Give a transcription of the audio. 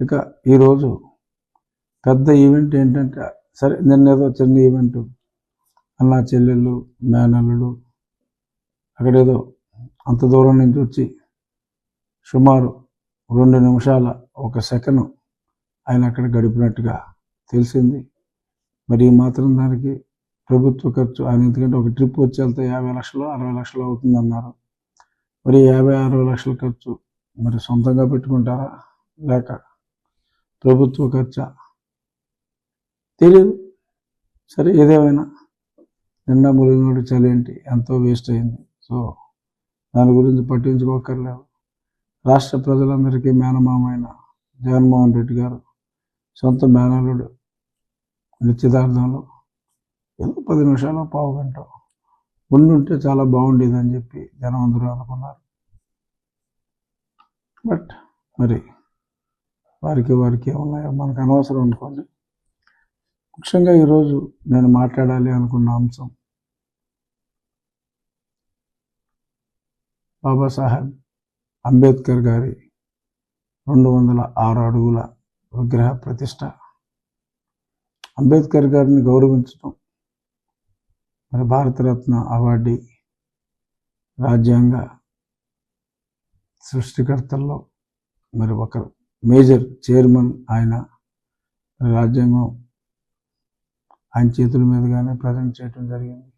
ఇక ఈరోజు పెద్ద ఈవెంట్ ఏంటంటే సరే నిన్న ఏదో చిన్న ఈవెంట్ అన్న చెల్లెళ్ళు మేనల్లుడు అక్కడేదో అంత దూరం నుంచి వచ్చి సుమారు రెండు నిమిషాల ఒక సెకండ్ ఆయన అక్కడ గడిపినట్టుగా తెలిసింది. మరి మాత్రం దానికి ప్రభుత్వ ఖర్చు ఆయన ఎందుకంటే ఒక ట్రిప్ వచ్చి వెళ్తే యాభై లక్షలు అరవై లక్షలు అవుతుందన్నారు. మరి యాభై అరవై లక్షల ఖర్చు మరి సొంతంగా పెట్టుకుంటారా? లేక ప్రభుత్వ ఖర్చా? తెలియదు సరే ఏదేమైనా నిన్న ములినోడి చలేంటి ఎంతో వేస్ట్ అయింది. సో దాని గురించి పట్టించుకోకర్లేదు. రాష్ట్ర ప్రజలందరికీ మేనమామైన జగన్మోహన్ రెడ్డి గారు సొంత మేనలుడు నిశ్చితార్థంలో ఏదో పది నిమిషాలు పావు గంట ఉండుంటే చాలా బాగుండేది అని చెప్పి జనం అందరూ అనుకున్నారు. బట్ మరి వారికి వారికి ఏమున్నాయో మనకు అనవసరం అనుకోండి. ముఖ్యంగా ఈరోజు నేను మాట్లాడాలి అనుకున్న అంశం బాబాసాహెబ్ అంబేద్కర్ గారి రెండు వందల ఆరు అడుగుల విగ్రహ ప్రతిష్ట. అంబేద్కర్ గారిని గౌరవించడం మరి భారతరత్న అవార్డీ రాజ్యాంగ సృష్టికర్తల్లో మరి ఒకరు. మేజర్ చైర్మన్ ఆయన రాజ్యాంగం ఆయన చేతుల మీదుగానే ప్రజెంట్ చేయడం జరిగింది.